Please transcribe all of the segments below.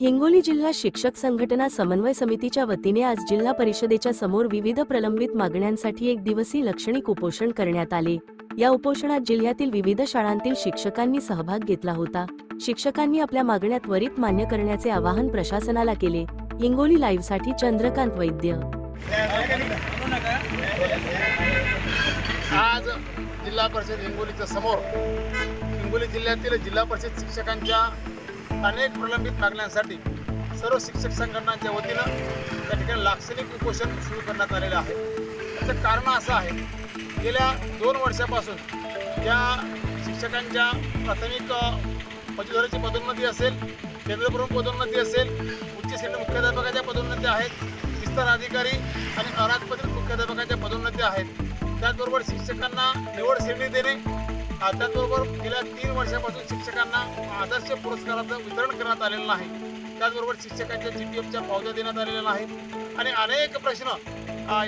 हिंगोली जिल्हा शिक्षक संघटना समन्वय समितीच्या वतीने आज जिल्हा परिषदेच्या समोर विविध प्रलंबित मागण्यांसाठी एक दिवसीय लक्षणिक उपोषण करण्यात आले. या उपोषणात जिल्ह्यातील विविध शाळांतील शिक्षकांनी सहभाग घेतला होता. शिक्षकांनी आपल्या मागण्या त्वरित मान्य करण्याचे आवाहन प्रशासनाला केले. हिंगोली लाईव्हसाठी चंद्रकांत वैद्य. आज जिल्हा परिषद हिंगोलीच्या समोर हिंगोली जिल्ह्यातील जिल्हा परिषद शिक्षकांच्या अनेक प्रलंबित मागण्यांसाठी सर्व शिक्षक संघटनांच्या वतीनं त्या ठिकाणी लाक्षणिक उपोषण सुरू करण्यात आलेलं आहे. त्याचं कारण असं आहे गेल्या दोन वर्षापासून या शिक्षकांच्या प्राथमिक पदवीधराची पदोन्नती असेल केंद्रप्रमुख पदोन्नती असेल उच्च श्रेणी मुख्याध्यापकाच्या पदोन्नती आहेत विस्तार अधिकारी आणि अराजपत्रित मुख्याध्यापकाच्या पदोन्नती आहेत. त्याचबरोबर शिक्षकांना निवड श्रेणी देणे त्याचबरोबर गेल्या तीन वर्षापासून शिक्षकांना आदर्श पुरस्काराचं वितरण करण्यात आलेलं नाही. त्याचबरोबर शिक्षकांच्या जी टी एफच्या पावत्या देण्यात आलेल्या नाहीत. आणि अनेक प्रश्न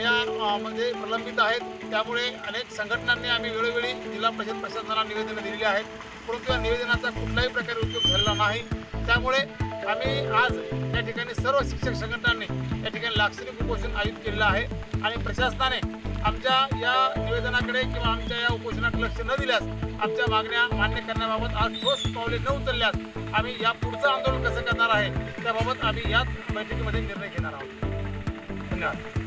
या मध्ये प्रलंबित आहेत. त्यामुळे अनेक संघटनांनी आम्ही वेळोवेळी जिल्हा परिषद प्रशासनाला निवेदनं दिलेली आहेत. परंतु या निवेदनाचा कुठल्याही प्रकारे उपयोग झालेला नाही. त्यामुळे आम्ही आज या ठिकाणी सर्व शिक्षक संघटनांनी या ठिकाणी लाक्षणिक उपोषण आयोजित केलेलं आहे आणि प्रशासनाने आमच्या या निवेदनाकडे किंवा आमच्या या उपोषणाकडे लक्ष न दिल्यास आमच्या मागण्या मान्य करण्याबाबत आज ठोस पावले न उचलल्यास आम्ही या पुढचं आंदोलन कसं करणार आहे त्याबाबत आम्ही याच बैठकीमध्ये निर्णय घेणार आहोत. धन्यवाद.